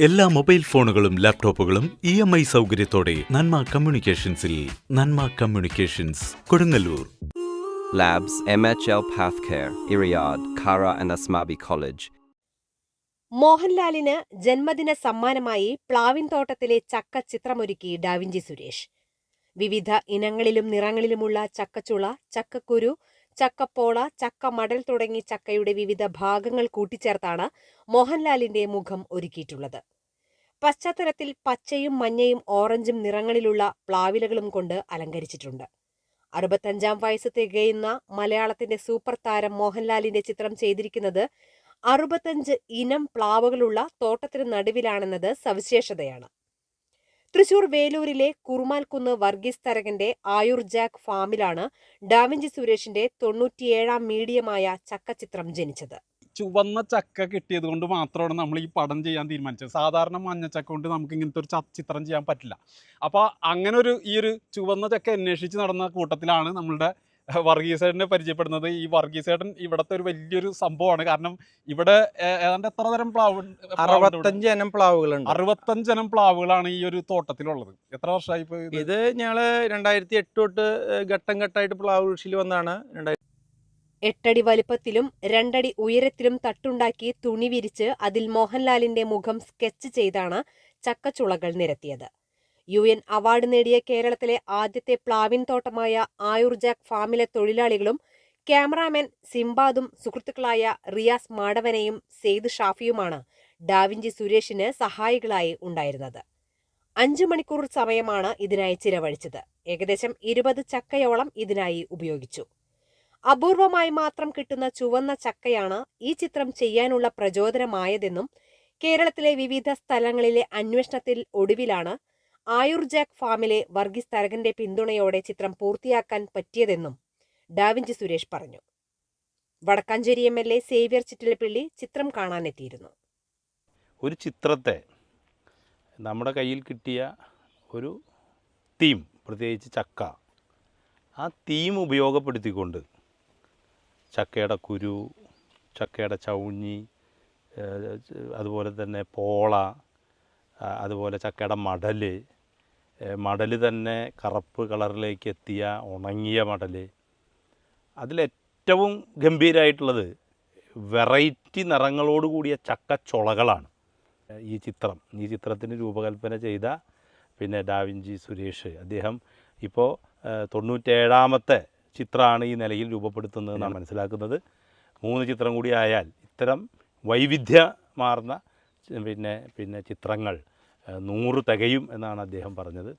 എല്ലാ മൊബൈൽ ഫോണുകളും ലാപ്ടോപ്പുകളും ഇ എം ഐ സൗകര്യത്തോടെ Nanma കമ്മ്യൂണിക്കേഷൻസിൽ Nanma communications Kodungallur. Labs MHL care ഇറിയാദ് ഖാറ ആൻഡ് അസ്മാബി കോളേജ് മോഹൻലാലിന് ജന്മദിന സമ്മാനമായി പ്ലാവിൻ തോട്ടത്തിലെ ചക്ക ചിത്രമൊരുക്കി ഡാവിഞ്ചി സുരേഷ്. വിവിധ ഇനങ്ങളിലും നിറങ്ങളിലുമുള്ള ചക്കച്ചുള ചക്കക്കുരു ചക്കപ്പോള ചക്ക മടൽ തുടങ്ങി ചക്കയുടെ വിവിധ ഭാഗങ്ങൾ കൂട്ടിച്ചേർത്താണ് മോഹൻലാലിന്റെ മുഖം ഒരുക്കിയിട്ടുള്ളത്. പശ്ചാത്തലത്തിൽ പച്ചയും മഞ്ഞയും ഓറഞ്ചും നിറങ്ങളിലുള്ള പ്ലാവിലകളും കൊണ്ട് അലങ്കരിച്ചിട്ടുണ്ട്. അറുപത്തഞ്ചാം വയസ്സ് തികയുന്ന മലയാളത്തിന്റെ സൂപ്പർ താരം മോഹൻലാലിന്റെ ചിത്രം ചെയ്തിരിക്കുന്നത് അറുപത്തഞ്ച് ഇനം പ്ലാവുകളുള്ള തോട്ടത്തിന് നടുവിലാണെന്നത് സവിശേഷതയാണ്. തൃശൂർ വേലൂരിലെ കുറുമാൽക്കുന്ന് വർഗീസ് തരകന്റെ ആയുർ ജാക്ക് ഫാമിലാണ് ഡാവിഞ്ചി സുരേഷിന്റെ തൊണ്ണൂറ്റിയേഴാം മീഡിയമായ ചക്കച്ചിത്രം ജനിച്ചത്. ചുവന്ന ചക്ക കിട്ടിയത് കൊണ്ട് മാത്രമാണ് നമ്മൾ ഈ പടം ചെയ്യാൻ തീരുമാനിച്ചത്. സാധാരണ മഞ്ഞച്ചക്ക കൊണ്ട് നമുക്ക് ഇങ്ങനത്തെ ഒരു ചിത്രം ചെയ്യാൻ പറ്റില്ല. അപ്പോൾ അങ്ങനെ ഒരു ഈ ഒരു ചുവന്ന ചക്ക അന്വേഷിച്ച് നടന്ന കൂട്ടത്തിലാണ് നമ്മളുടെ വർഗീസേട്ടനെ പരിചയപ്പെടുന്നത് ഈ വർഗീസേട്ടൻ ഇവിടത്തെ ഒരു വലിയൊരു സംഭവമാണ്. കാരണം ഇവിടെ ഏതാണ്ട് എത്ര തരം പ്ലാവ്? അറുപത്തഞ്ച് ഇനം പ്ലാവുകളുണ്ട്. അറുപത്തഞ്ചനം പ്ലാവുകളാണ് ഈ ഒരു തോട്ടത്തിലുള്ളത്. എത്ര വർഷമായി ഇപ്പൊ ഇത്? ഇത് ഞങ്ങൾ രണ്ടായിരത്തി എട്ട് തൊട്ട് ഘട്ടം ഘട്ടമായിട്ട് പ്ലാവ് കൃഷിയിൽ വന്നാണ് രണ്ടായിരത്തി എട്ടടി വലിപ്പത്തിലും രണ്ടടി ഉയരത്തിലും തട്ടുണ്ടാക്കി തുണി വിരിച്ച് അതിൽ മോഹൻലാലിന്റെ മുഖം സ്കെച്ച് ചെയ്താണ് ചക്കച്ചുളകൾ നിരത്തിയത്. യു എൻ അവാർഡ് നേടിയ കേരളത്തിലെ ആദ്യത്തെ പ്ലാവിൻ തോട്ടമായ ആയുർജാക് ഫാമിലെ തൊഴിലാളികളും ക്യാമറാമാൻ സിംബാദും സുഹൃത്തുക്കളായ റിയാസ് മാടവനെയും സെയ്ദ് ഷാഫിയുമാണ് ഡാവിഞ്ചി സുരേഷിന് സഹായികളായി ഉണ്ടായിരുന്നത്. അഞ്ചു മണിക്കൂർ സമയമാണ് ഇതിനായി ചിലവഴിച്ചത്. ഏകദേശം ഇരുപത് ചക്കയോളം ഇതിനായി ഉപയോഗിച്ചു. അപൂർവമായി മാത്രം കിട്ടുന്ന ചുവന്ന ചക്കയാണ് ഈ ചിത്രം ചെയ്യാനുള്ള പ്രചോദനമായതെന്നും കേരളത്തിലെ വിവിധ സ്ഥലങ്ങളിലെ അന്വേഷണത്തിൽ ഒടുവിലാണ് ആയുർ ജാക്ക് ഫാമിലെ വർഗീസ് തരകന്റെ പിന്തുണയോടെ ചിത്രം പൂർത്തിയാക്കാൻ പറ്റിയതെന്നും ഡാവിഞ്ചി സുരേഷ് പറഞ്ഞു. Vadakkanchery M L A Xavier Chittilappilly ചിത്രം കാണാനെത്തിയിരുന്നു. ഒരു ചിത്രത്തെ നമ്മുടെ കയ്യിൽ കിട്ടിയ ഒരു തീം പ്രത്യേകിച്ച് ചക്ക ആ തീം ഉപയോഗപ്പെടുത്തിക്കൊണ്ട് ചക്കയുടെ കുരു ചക്കയുടെ ചൗഞ്ഞി അതുപോലെ തന്നെ പോള അതുപോലെ ചക്കയുടെ മടൽ മടൽ തന്നെ കറുപ്പ് കളറിലേക്ക് എത്തിയ ഉണങ്ങിയ മടൽ അതിലേറ്റവും ഗംഭീരമായിട്ടുള്ളത് വെറൈറ്റി നിറങ്ങളോട് കൂടിയ ചക്കച്ചുളകളാണ്. ഈ ചിത്രം ഈ ചിത്രത്തിന് രൂപകൽപ്പന ചെയ്ത പിന്നെ ഡാവിഞ്ചി സുരേഷ്. അദ്ദേഹം ഇപ്പോൾ തൊണ്ണൂറ്റേഴാമത്തെ ചിത്രമാണ് ഈ നിലയിൽ രൂപപ്പെടുത്തുന്നത് എന്നാണ് മനസ്സിലാക്കുന്നത്. മൂന്ന് ചിത്രം കൂടി ആയാൽ ഇത്തരം വൈവിധ്യമാർന്ന പിന്നെ പിന്നെ ചിത്രങ്ങൾ നൂറ് തികയും എന്നാണ് അദ്ദേഹം പറഞ്ഞത്.